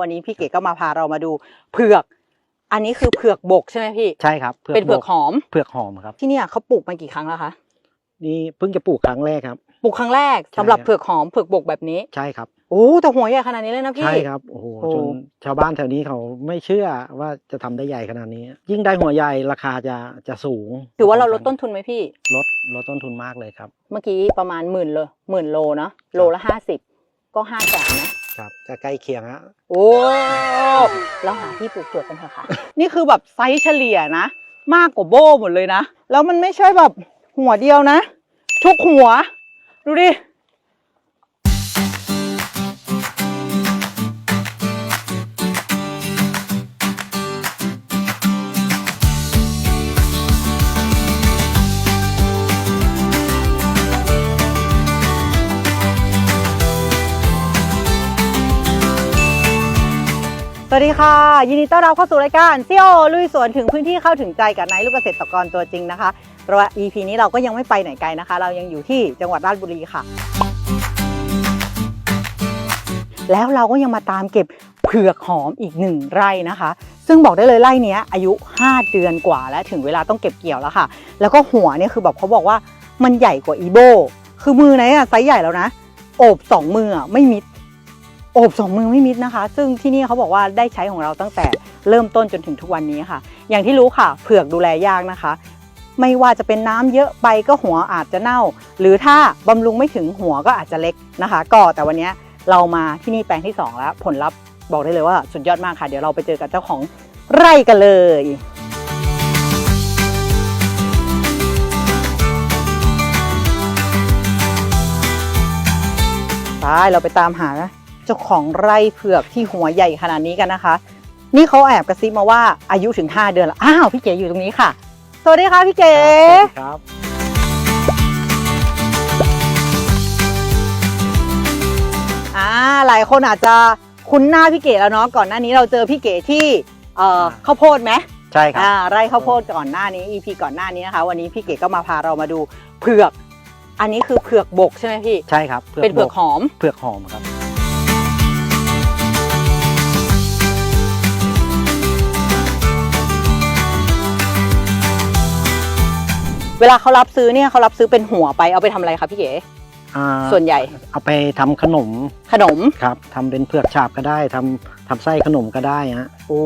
วันนี้พี่เก๋ก็มาพาเรามาดูเผือก อันนี้คือเผือกบกใช่ไหมพี่ ใช่ครับเป็นเผือกหอม เผือกหอมครับ ที่เนี่ยเขาปลูกมากี่ครั้งแล้วคะ นี่เพิ่งจะปลูกครั้งแรกครับ ปลูกครั้งแรกใช่สำหรับครับเผือกหอมเผือกบกแบบนี้ ใช่ครับ โอ้แต่หัวใหญ่ขนาดนี้เลยนะพี่ ใช่ครับ โอ้โหโอ้จนชาวบ้านแถวนี้เขาไม่เชื่อว่าจะทำได้ใหญ่ขนาดนี้ ยิ่งได้หัวใหญ่ราคาจะจะสูง ถือว่าเราลดต้นทุนไหมพี่ ลดลดต้นทุนมากเลยครับ เมื่อกี้ประมาณหมื่นเลยหมื่นโลเนาะ โลละห้าสิบก็ห้าแสนนะ ครับจะใกล้เคียงฮะโอ้เราหาที่ปลูกเผือกกันเถอะค่ะ นี่คือแบบไซส์เฉลี่ยนะ มากกว่าโบหมดเลยนะ แล้วมันไม่ใช่แบบหัวเดียวนะ ทุกหัว ดูดิ สวัสดีค่ะ ยินดีต้อนรับเข้าสู่รายการซีโอลุยสวนถึงพื้นที่เข้าถึงใจกับนายลูกเกษตรกรตัวจริงนะคะ เพราะว่า EP นี้เราก็ยังไม่ไปไหนไกลนะคะ เรายังอยู่ที่จังหวัดราชบุรีค่ะ แล้วเราก็ยังมาตามเก็บเผือกหอมอีกหนึ่งไร่นะคะ ซึ่งบอกได้เลยไร่นี้อายุ 5 เดือนกว่าแล้วถึงเวลาต้องเก็บเกี่ยวแล้วค่ะ แล้วก็หัวเนี่ยคือแบบเขาบอกว่ามันใหญ่กว่าอีโบคือมือไหนอะไซส์ใหญ่แล้วนะโอบสองมืออะไม่มิด อบสองมือไม่มิดนะคะ ซึ่งที่นี่เขาบอกว่าได้ใช้ของเราตั้งแต่เริ่มต้นจนถึงทุกวันนี้ค่ะ อย่างที่รู้ค่ะ เผือกดูแลยากนะคะ ไม่ว่าจะเป็นน้ำเยอะไปก็หัวอาจจะเน่า หรือถ้าบำรุงไม่ถึงหัวก็อาจจะเล็กนะคะ ก็แต่วันนี้เรามาที่นี่แปลงที่ 2 แล้ว ผลลัพธ์บอกได้เลยว่าสุดยอดมากค่ะ เดี๋ยวเราไปเจอกับเจ้าของไร่กันเลยไปเราไปตามหา เจ้าของไร่เผือกที่หัวใหญ่ขนาดนี้กันนะคะ นี่เขาแอบกระซิบมาว่าอายุถึง 5 เดือนแล้วอ้าวพี่เก๋อยู่ตรงนี้ค่ะ สวัสดีค่ะพี่เก๋ครับ อ่าหลายคนอาจจะคุ้นหน้าพี่เก๋แล้วเนาะก่อนหน้านี้เราเจอพี่เก๋ที่เอ่อข้าวโพดไหมใช่ครับอ่าไร่ข้าวโพดก่อนหน้านี้ EP ก่อนหน้านี้นะคะ วันนี้พี่เก๋ก็มาพาเรามาดูเผือก อันนี้คือเผือกบกใช่ไหมพี่ ใช่ครับเป็นเผือกหอม เผือกหอมครับ เวลาเขารับซื้อเนี่ยเขารับซื้อเป็นหัวไปเอาไปทำอะไรคะพี่เก๋อ่าส่วนใหญ่เอาไปทำขนมขนมครับทำเป็นเผือกฉาบก็ได้ทำทำไส้ขนมก็ได้ฮะโอ้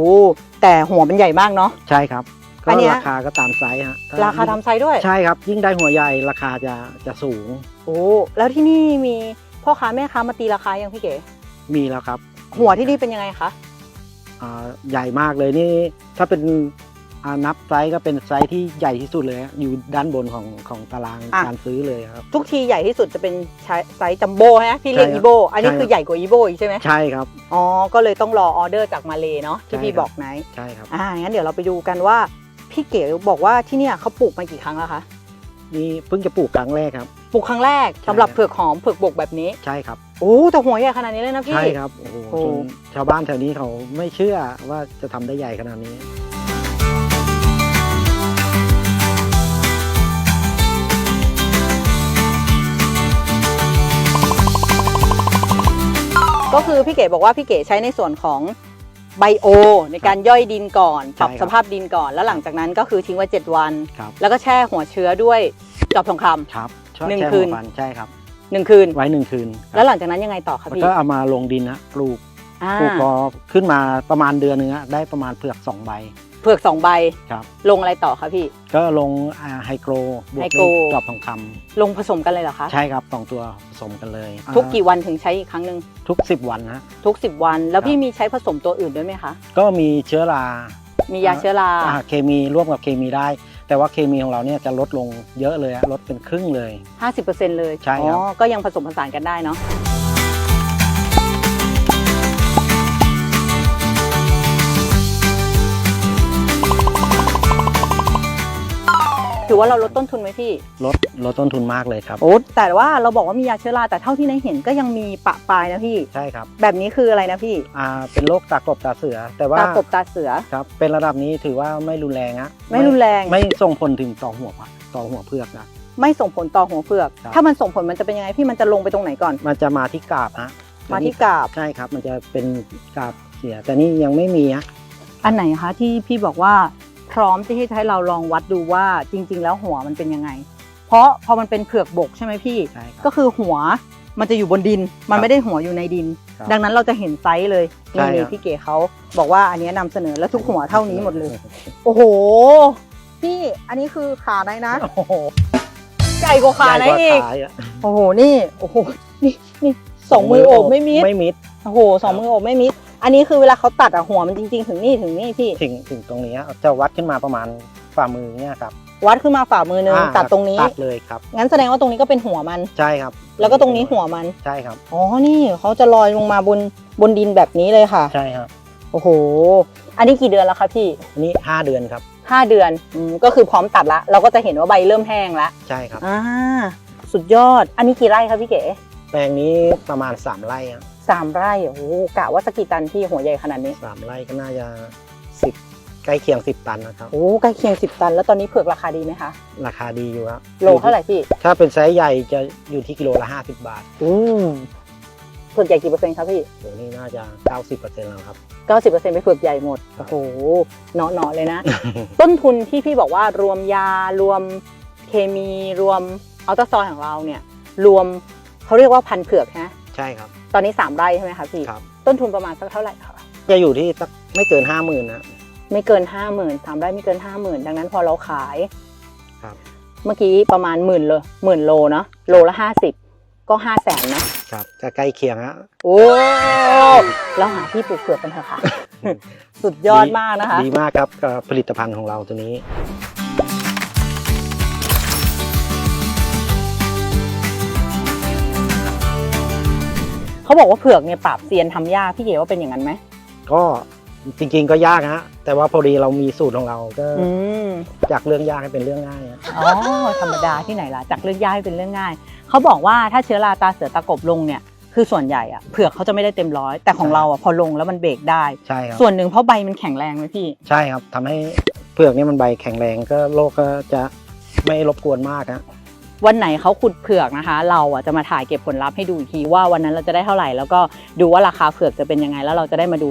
แต่หัวมันใหญ่มากเนาะ ใช่ครับอัก็นเนี้ย ราคาก็ตามไซส์ฮะราคาทำไซส์ด้วย ใช่ครับ ยิ่งได้หัวใหญ่ราคาจะจะสูงโอ้แล้วที่นี่มีพ่อค้าแม่ค้ามาตีราคายังพี่เก๋มีแล้วครับหัวที่นี่เป็นยังไงคะอ่าใหญ่มากเลยนี่ ถ้าเป็นอ่า นับไซส์ก็เป็นไซส์ที่ใหญ่ที่สุดเลยฮะอยู่ด้านบนของของตารางอะ การซื้อเลยครับ ทุกทีใหญ่ที่สุดจะเป็นไซส์จัมโบ้ฮะที่เรียกใช่ครัอีบโบอันนี้ใช่คือใหญ่กว่าอีโบอีกใช่ไหมใช่ครับ อ๋อ ก็เลยต้องรอออเดอร์จากมาเลเนาะที่ใช่พี่ครับ บอกไหน ใช่ครับ อ่างั้นเดี๋ยวเราไปดูกันว่า พี่เก๋บอกว่าที่เนี่ยเขาปลูกมากี่ครั้งแล้วคะ นี่เพิ่งจะปลูกครั้งแรกครับ ปลูกครั้งแรกใช่สำหรับครับ เผือกหอมเผือกบกแบบนี้ ใช่ครับ โอ้แต่หัวใหญ่ขนาดนี้เลยนะพี่ ใช่ครับโอ้โหโอ้ จนชาวบ้านแถวนี้เขาไม่เชื่อว่าจะทำได้ใหญ่ขนาดนี้ ก็คือพี่เก๋บอกว่าพี่เก๋ใช้ในส่วนของไบโอ ในการย่อยดินก่อนปรับใช่ครับสภาพดินก่อน แล้วหลังจากนั้นก็คือทิ้งไว้ 7 วัน ครับ แล้วก็แช่หัวเชื้อด้วยจอบทองคำครับชอบหนึ่งแช่คืหัวนฟันใช่ครับหนึ่งคืน ไว้หนึ่งคืนครับแล้วหลังจากนั้นยังไงต่อคะแล้วพี่ก็เอามาลงดินนะปลูกอ่าปลูกพอขึ้นมาประมาณเดือนหนึงอะได้ประมาณเผือกสองใบเผือกสองใบ ครับ ลงอะไรต่อคะพี่ ก็ลงอ่าไฮโกรบวไฮกโกรด้วยกรอบทองคำลงผสมกันเลยเหรอคะ ใช่ครับสองตัวผสมกันเลยทุกอ่ากี่วันถึงใช้อีกครั้งหนึ่งทุกสิบวันฮะทุก 10 วัน แล้วครับพี่มีใช้ผสมตัวอื่นด้วยไหมคะ ก็มีเชื้อรามียาเชื้อรา อ่าเคมีร่วมกับเคมีได้ แต่ว่าเคมีของเราเนี่ยจะลดลงเยอะเลยอะลดเป็นครึ่งเลย 50%เลย ใช่ครับ อ๋อ ก็ยังผสมผสานกันได้เนาะ ถือว่าเราลดต้นทุนไหมพี่ ลดลดต้นทุนมากเลยครับ โอ้แต่ว่าเราบอกว่ามียาเชื้อราแต่เท่าที่ในเห็นก็ยังมีปะปลายนะพี่ ใช่ครับ แบบนี้คืออะไรนะพี่อ่าเป็นโรคตากบตาเสือ แต่ว่าตากบตาเสือครับเป็นระดับนี้ถือว่าไม่รุนแรงฮะไม่รุนแรงไม่ส่งผลถึงต่อหัวปะต่อหัวเพือกนะไม่ส่งผลต่อหัวเผือกครับถ้ามันส่งผลมันจะเป็นยังไงพี่มันจะลงไปตรงไหนก่อน มันจะมาที่กาบฮะมาที่กาบใช่ครับ มันจะเป็นกาบเสีย แต่นี่ยังไม่มีอะอันไหนคะที่พี่บอกว่า พร้อมที่จะให้เราลองวัดดูว่าจริง ๆ แล้วหัวมันเป็นยังไง เพราะพอมันเป็นเผือกบกใช่ไหมพี่ ใช่ครับ ก็คือหัวมันจะอยู่บนดิน มันครับไม่ได้หัวอยู่ในดิน ครับดังนั้นเราจะเห็นไซส์เลยใช่นี่ครับพี่เก๋เขาบอกว่าอันนี้นำเสนอแล้วทุกหัวเท่านี้หมดเลย โอ้โห พี่อันนี้คือขาไหนนะโอ้โหใหญ่กว่าขาไหนใหญ่อีก ว่าขายอะโอ้โห นี่ โอ้โห นี่ นี่สองมือโอบไม่มิด ไม่มิด โอ้โห สองมือโอบไม่มิด อันนี้คือเวลาเขาตัดอะหัวมันจริง ๆ ถึงนี่ถึงนี่พี่ ถึงถึงตรงนี้จะวัดขึ้นมาประมาณฝ่ามือเนี่ยครับวัดขึ้นมาฝ่ามือนึงอ่าตัดตรงนี้ ตัดเลยครับ งั้นแสดงว่าตรงนี้ก็เป็นหัวมัน ใช่ครับแล้วก็ตรงนี้หัวมัน ใช่ครับ อ๋อ นี่เขาจะลอยลงมาบนบนดินแบบนี้เลยค่ะ ใช่ครับโอ้โห อันนี้กี่เดือนแล้วคะพี่อันนี้ห้าเดือนครับ ห้าเดือนอืมก็คือพร้อมตัดละ เราก็จะเห็นว่าใบเริ่มแห้งละใช่ครับ อ่า สุดยอด อันนี้กี่ไร่คะพี่เก๋ แปลงนี้ประมาณสามไร่อะ สามไร่โอ้โหกะว่าสกกี่ตันพี่หัวใหญ่ขนาดนี้ สามไร่ก็น่าจะสิบใกล้เคียงสิบตันนะครับ โอ้ใกล้เคียงสิบตัน แล้วตอนนี้เผือกราคาดีไหมคะ ราคาดีอยู่ครับโลเท่าไหร่พี่ถ้าเป็นไซส์ใหญ่จะอยู่ที่กิโลละห้าสิบบาทอืมเผือกใหญ่กี่เปอร์เซ็นต์ครับพี่โหนี่น่าจะเก้าสิบเปอร์เซ็นต์แล้วครับเก้าสิบเปอร์เซ็นต์ไปเผือกใหญ่หมดครับโอ้โหเนาะเนาะเลยนะ ต้นทุนที่พี่บอกว่ารวมยารวมเคมีรวมอัลตราซอยด์ของเราเนี่ย รวมเขาเรียกว่าพันธุ์เผือกฮะใช่ครับ ตอนนี้ 3 ไร่ใช่ไหมคะพี่ ครับ ต้นทุนประมาณสักเท่าไหร่คะจะอยู่ที่สักไม่เกินห้าหมื่นนะ ไม่เกิน 5 0,000สามไร่ไม่เกิน 5 0,000 ดังนั้นพอเราขายครับ เมื่อกี้ประมาณหมื่นเลยหมื่นโลเนาะโลละ 50 ก็5 0 0แสนนะ ครับจะใกล้เคียงฮะ โอ้แล้วหาที่ปลูกเผือกกันเถอะค่ะ สุดยอดมากนะคะ ดีมากครับกับผลิตภัณฑ์ของเราตัวนี้ เขาบอกว่าเผือกเนี่ยปราบเซียนทำยากพี่เก๋ว่าเป็นอย่างนั้นไหมก็จริงๆก็ยากฮะแต่ว่าพอดีเรามีสูตรของเราก็อืมจากเรื่องยากให้เป็นเรื่องง่ายฮะอ๋อธรรมดาที่ไหนล่ะจากเรื่องยากให้เป็นเรื่องง่ายเขาบอกว่าถ้าเชื้อราตาเสือตะกบลงเนี่ยคือส่วนใหญ่อะเผือกเขาจะไม่ได้เต็มร้อยแต่ของเราอะพอลงแล้วมันเบรกได้ ใช่ครับส่วนหนึ่งเพราะใบมันแข็งแรงไหมพี่ ใช่ครับทำให้เผือกนี่มันใบแข็งแรงก็โรคก็จะไม่รบกวนมากฮะ วันไหนเขาขุดเผือกนะคะ เราอะจะมาถ่ายเก็บผลลัพธ์ให้ดูอีกทีว่าวันนั้นเราจะได้เท่าไหร่ แล้วก็ดูว่าราคาเผือกจะเป็นยังไงแล้วเราจะได้มาดู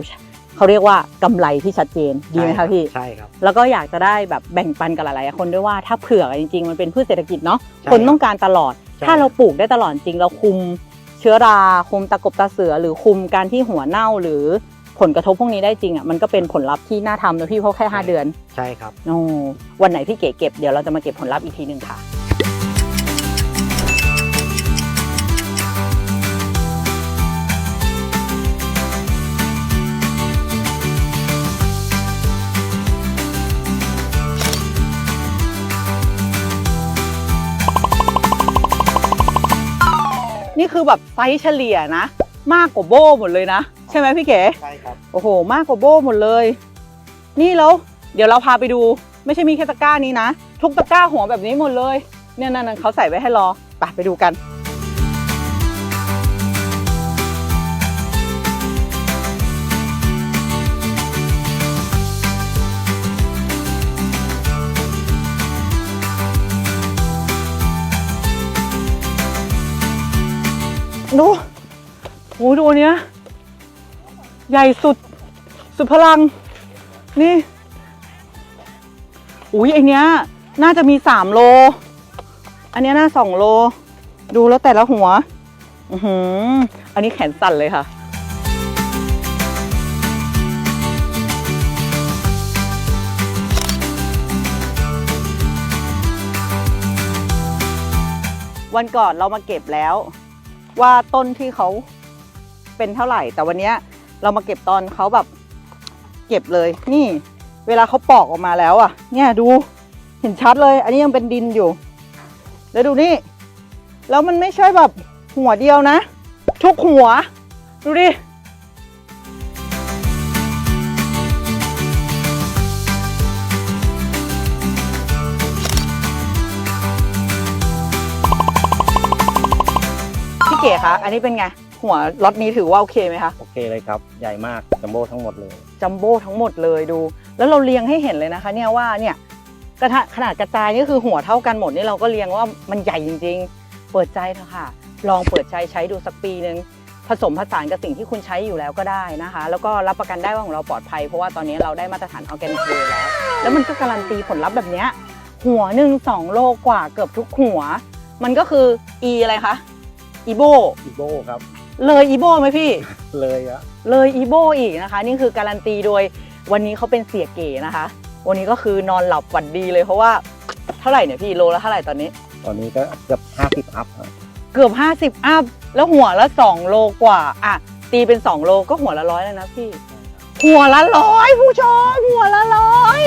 เขาเรียกว่ากำไรที่ชัดเจนดีไหมคะพี่ใช่ครับแล้วก็อยากจะได้แบบแบ่งปันกับหลายๆคนด้วยว่าถ้าเผือกอะจริงๆ มันเป็นพืชเศรษฐกิจเนาะใช่คนต้องการตลอดใช่ถ้าเราปลูกได้ตลอดจริงเราคุมเชื้อราคุมตะกบตาเสือ หรือคุมการที่หัวเน่าหรือผลกระทบพวกนี้ได้จริงอะมันก็เป็นผลลัพธ์ที่น่าทำนะพี่เพราะแค่ 5 เดือน ใช่ครับโอ้วันไหนพี่เก๋เก็บเดี๋ยวเราจะมาเก็บผลลัพธ์อีกทีหนึ่งค่ะ นี่คือแบบไซส์เฉลี่ยนะ มากกว่าโบ้หมดเลยนะ ใช่ไหมพี่เก๋ใช่ครับโอ้โห มากกว่าโบ้หมดเลย นี่แล้วเดี๋ยวเราพาไปดู ไม่ใช่มีแค่ตะกร้านี้นะ ทุกตะกร้าหัวแบบนี้หมดเลย เนี่ยนั่นๆเขาใส่ไว้ให้รอไปไปดูกัน โอ้ดูอันเนี้ย ใหญ่สุด สุดพลัง นี่ อุ้ยไอเนี้ย น่าจะมีสามโล อันเนี้ยน่าสองโล ดูแล้วแต่ละหัว อือหือ อันนี้แขนสั่นเลยค่ะวันก่อนเรามาเก็บแล้ว ว่าต้นที่เขา เป็นเท่าไหร่ แต่วันนี้เรามาเก็บตอนเขาแบบเก็บเลย นี่เวลาเขาปอกออกมาแล้วอะ เนี่ยดูเห็นชัดเลย อันนี้ยังเป็นดินอยู่ แล้วดูนี่ แล้วมันไม่ใช่แบบหัวเดียวนะ ทุกหัว ดูดิพี่เก๋คะอันนี้เป็นไง หัวล็อตนี้ถือว่าโอเคไหมคะโอเคเลยครับ ใหญ่มากจัมโบ้ทั้งหมดเลย จัมโบ้ทั้งหมดเลยดู แล้วเราเรียงให้เห็นเลยนะคะ เนี่ยว่าเนี่ยกระทะขนาดกระจายนี่คือหัวเท่ากันหมดนี่เราก็เรียงว่ามันใหญ่จริง ๆ เปิดใจเถอะค่ะ ลองเปิดใจใช้ดูสักปีหนึ่งผสมผสานกับสิ่งที่คุณใช้อยู่แล้วก็ได้นะคะ แล้วก็รับประกันได้ว่าของเราปลอดภัย เพราะว่าตอนนี้เราได้มาตรฐานออร์แกนิกเลยแล้ว แล้วมันก็การันตีผลลัพธ์แบบเนี้ยหัวหนึ่งสองโลกว่าเกือบทุกหัว มันก็คือ e อะไรคะอีโบอีโบครับ เลยอีโบไหมพี่ เลยอะเลยอีโบอีกนะคะ นี่คือการันตีโดยวันนี้เขาเป็นเสียเก๋นะคะ วันนี้ก็คือนอนหลับฝันดีเลยเพราะว่าเท่าไหร่เนี่ยพี่โลละเท่าไหร่ตอนนี้ ตอนนี้ก็เกือบห้าสิบอัพครับเกือบ 50 อัพ แล้วหัวละ 2 โลกว่า อะ ตีเป็น 2 โลก็หัวละร้อยแล้วนะพี่ หัวละร้อยผู้ชมหัวละร้อย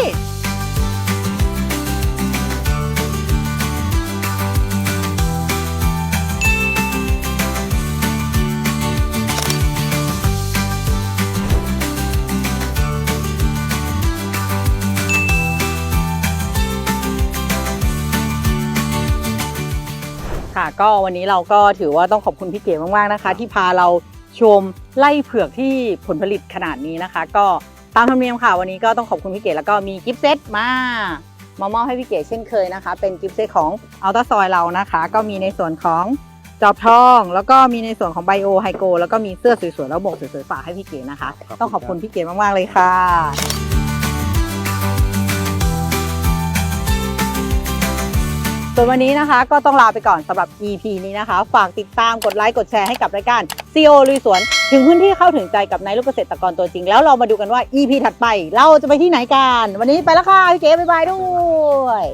ก็วันนี้เราก็ถือว่าต้องขอบคุณพี่เก๋มากๆนะคะ ที่พาเราชมไล่เผือกที่ผลผลิตขนาดนี้นะคะ ก็ตามธรรมเนียมค่ะ วันนี้ก็ต้องขอบคุณพี่เก๋แล้วก็มีกิฟต์เซตมามามอบให้พี่เก๋เช่นเคยนะคะ เป็นกิฟต์เซตของอัลต a าซอยเรานะคะ ก็มีในส่วนของจอบทอง แล้วก็มีในส่วนของไบโอไฮโกแล้วก็มีเสื้อสวยๆแล้วโบกสวยๆฝากให้พี่เก๋นะคะ ต้องขอบคุณพี่เก๋มากๆเลยค่ะ ส่วนวันนี้นะคะก็ต้องลาไปก่อนสำหรับ EP นี้นะคะ ฝากติดตามกดไลค์กดแชร์ให้กับรายการ CEO ลุยสวน ถึงพื้นที่เข้าถึงใจกับนายลูกเกษตรกรตัวจริง แล้วเรามาดูกันว่า EP ถัดไป เราจะไปที่ไหนกัน วันนี้ไปแล้วค่ะพี่เก๋บ๊ายบายด้วย